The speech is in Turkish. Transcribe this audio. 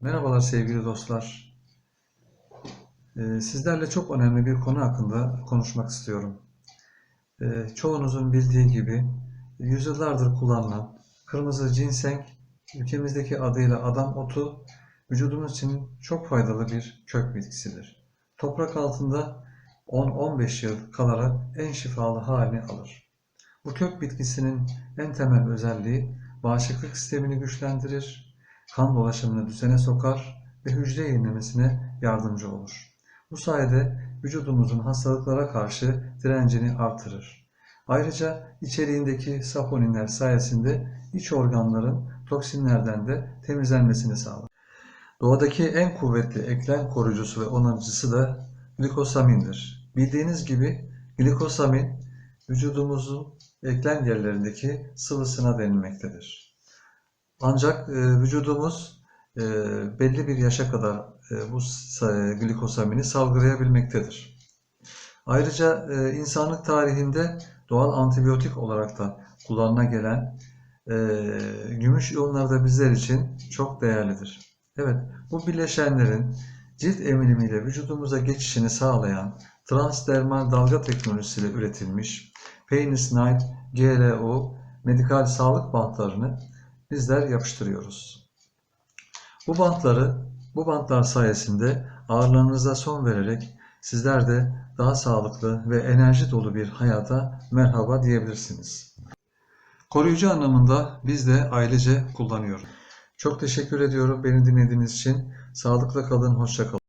Merhabalar sevgili dostlar. Ee, Sizlerle çok önemli bir konu hakkında konuşmak istiyorum. Ee, Çoğunuzun bildiği gibi yüzyıllardır kullanılan kırmızı ginseng ülkemizdeki adıyla adam otu vücudumuz için çok faydalı bir kök bitkisidir. Toprak altında 10-15 yıl kalarak en şifalı halini alır. Bu kök bitkisinin en temel özelliği bağışıklık sistemini güçlendirir, kan dolaşımını düzene sokar ve hücre yenilemesine yardımcı olur. Bu sayede vücudumuzun hastalıklara karşı direncini artırır. Ayrıca içeriğindeki saponinler sayesinde iç organların toksinlerden de temizlenmesini sağlar. Doğadaki en kuvvetli eklem koruyucusu ve onarıcısı da glikosamindir. Bildiğiniz gibi glikosamin vücudumuzun eklem yerlerindeki sıvısına denilmektedir. Ancak e, vücudumuz e, belli bir yaşa kadar e, bu sa- glikosamini salgılayabilmektedir. Ayrıca e, insanlık tarihinde doğal antibiyotik olarak da kullanıla gelen e, gümüş iyonları da bizler için çok değerlidir. Evet, bu bileşenlerin cilt emilimiyle vücudumuza geçişini sağlayan transdermal dalga teknolojisiyle üretilmiş Penis Night GLO medikal sağlık bantlarını bizler yapıştırıyoruz. Bu bantları, bu bantlar sayesinde ağrılarınıza son vererek sizler de daha sağlıklı ve enerji dolu bir hayata merhaba diyebilirsiniz. Koruyucu anlamında biz de ailece kullanıyoruz. Çok teşekkür ediyorum beni dinlediğiniz için. Sağlıkla kalın, hoşça kalın.